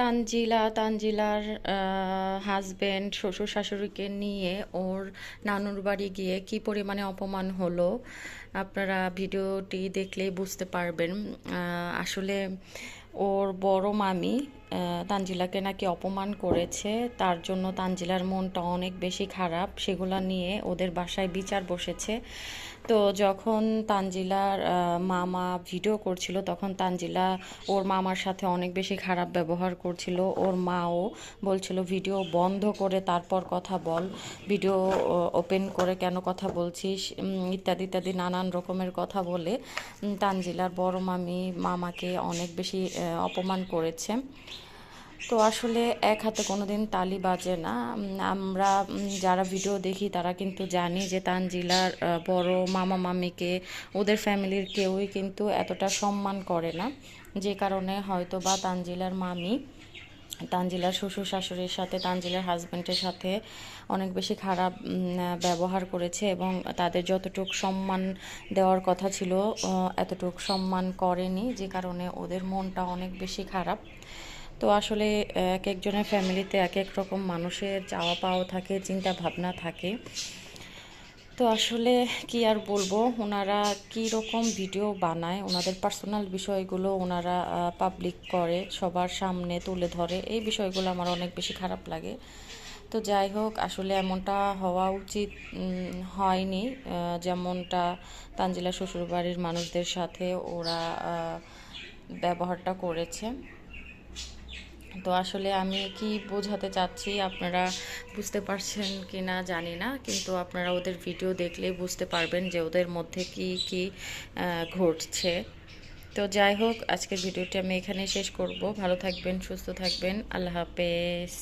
Tanzila, তানজিলার husband শ্বশুর শাশুড়িকে নিয়ে ওর নানুর বাড়ি গিয়ে কি পরিমাণে অপমান হলো? আপনারা ভিডিওটি দেখলেই বুঝতে পারবেন। আসলে ওর বড় মামি তানজিলাকে নাকি অপমান করেছে। তার জন্য তানজিলার মনটা অনেক বেশি খারাপ। সেগুলা নিয়ে ওদের বাসায় বিচার বসেছে। তো যখন তানজিলার মামা ভিডিও করছিল, তখন তানজিলা ওর মামার সাথে অনেক বেশি খারাপ ব্যবহার করছিল। ওর মাও বলছিল, ভিডিও বন্ধ করে তারপর কথা বল। ভিডিও ওপেন করে কেন কথা বলছিস? ইত্যাদি ইত্যাদি নানান রকমের কথা বলে তানজিলার বড় মামি, মামাকে অনেক বেশি অপমান করেছে। তো আসলে এক হাতে কোনো দিন তালি বাজে না। আমরা যারা ভিডিও দেখি তারা কিন্তু জানি যে তানজিলার বড় মামা মামিকে, ওদের ফ্যামিলির কেউই কিন্তু এতটা সম্মান করে না। যে কারণে হয়তো বা তানজিলার মামি তানজিলার শ্বশুর শাশুড়ির সাথে, তানজিলার হাজব্যান্ডের সাথে অনেক বেশি খারাপ ব্যবহার করেছে এবং তাদের যতটুক সম্মান দেওয়ার কথা ছিল এতটুক সম্মান করেনি যে কারণে ওদের মনটা অনেক বেশি খারাপ। তো আসলে এক একজনের ফ্যামিলিতে এক এক রকম মানুষের চাওয়া পাওয়া থাকে চিন্তা ভাবনা থাকে। তো আসলে কি আর বলব? ওনারা কি রকম ভিডিও বানায়, ওনাদের পার্সোনাল বিষয়গুলো ওনারা পাবলিক করে, সবার সামনে তুলে ধরে, এই বিষয়গুলো আমার অনেক বেশি খারাপ লাগে। তো যাই হোক, আসলে এমনটা হওয়া উচিত হয়নি। যেমনটা তানজিলা শ্বশুরবাড়ির মানুষদের সাথে ওরা ব্যবহারটা করেছে। তো আসলে আমি কি বোঝাতে চাচ্ছি আপনারা বুঝতে পারছেন কি না জানি না, কিন্তু আপনারা ওদের ভিডিও দেখলেই বুঝতে পারবেন যে ওদের মধ্যে কি কি ঘটছে। তো যাই হোক, আজকের ভিডিওটি আমি এখানে শেষ করব। ভালো থাকবেন, সুস্থ থাকবেন। আল্লাহ হাফেজ।